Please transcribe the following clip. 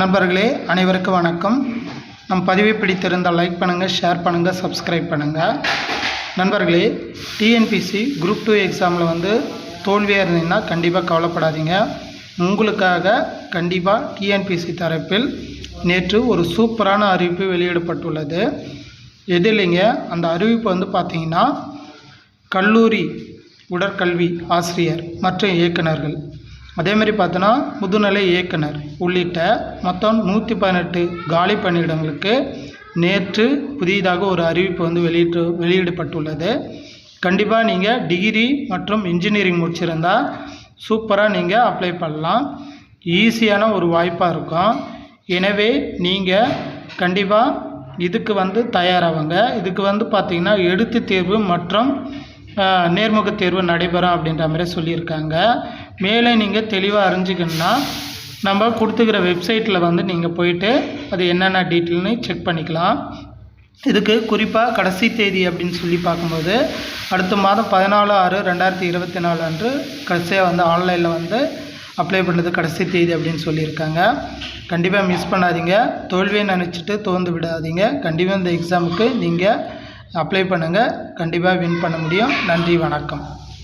நண்பர்களே அனைவருக்கும் வணக்கம். நம் பதிவை பிடித்திருந்தால் லைக் பண்ணுங்கள் ஷேர் பண்ணுங்கள் சப்ஸ்கிரைப் பண்ணுங்கள் நண்பர்களே டிஎன்பிசி குரூப் டூ எக்ஸாமில் வந்து தோல்வியாக இருந்தீங்கன்னா கண்டிப்பாக கவலைப்படாதீங்க. உங்களுக்காக கண்டிப்பாக டிஎன்பிசி தரப்பில் நேற்று ஒரு சூப்பரான அறிவிப்பு வெளியிடப்பட்டுள்ளது. எது இல்லைங்க? அந்த அறிவிப்பு வந்து பார்த்திங்கன்னா கல்லூரி உடற்கல்வி ஆசிரியர் மற்றும் இயக்குநர்கள். அதே மாதிரி பார்த்தோன்னா முதுநிலை இயக்குனர் உள்ளிட்ட மொத்தம் நூற்றி பதினெட்டு காலி பணியிடங்களுக்கு நேற்று புதிதாக ஒரு அறிவிப்பு வந்து வெளியிட்டு வெளியிடப்பட்டுள்ளது. கண்டிப்பாக நீங்கள் டிகிரி மற்றும் இன்ஜினியரிங் முடிச்சிருந்தால் சூப்பராக நீங்கள் அப்ளை பண்ணலாம். ஈஸியான ஒரு வாய்ப்பாக இருக்கும். எனவே நீங்கள் கண்டிப்பாக இதுக்கு வந்து தயாராகுங்க இதுக்கு வந்து பார்த்திங்கன்னா எழுத்துத் தேர்வு மற்றும் நேர்முக நேர்முகத் தேர்வு நடைபெறும் அப்படின்ற மாதிரி சொல்லியிருக்காங்க. மேலே நீங்கள் தெளிவாக அறிஞ்சிக்கணுன்னா நம்ம கொடுத்துக்கிற வெப்சைட்டில் வந்து நீங்கள் போயிட்டு அது என்னென்ன டீட்டெயில்னு செக் பண்ணிக்கலாம். இதுக்கு குறிப்பாக கடைசி தேதி அப்படின்னு சொல்லி பார்க்கும்போது அடுத்த மாதம் பதினாலு ஆறு ரெண்டாயிரத்தி இருபத்தி நாலு அன்று கடைசியாக வந்து ஆன்லைனில் வந்து அப்ளை பண்ணுறது கடைசி தேதி அப்படின்னு சொல்லியிருக்காங்க. கண்டிப்பாக மிஸ் பண்ணாதீங்க. தோல்வியை நினச்சிட்டு தோந்து விடாதீங்க. கண்டிப்பாக இந்த எக்ஸாமுக்கு நீங்கள் அப்ளை பண்ணுங்கள் கண்டிப்பாக வின் பண்ண முடியும். நன்றி வணக்கம்.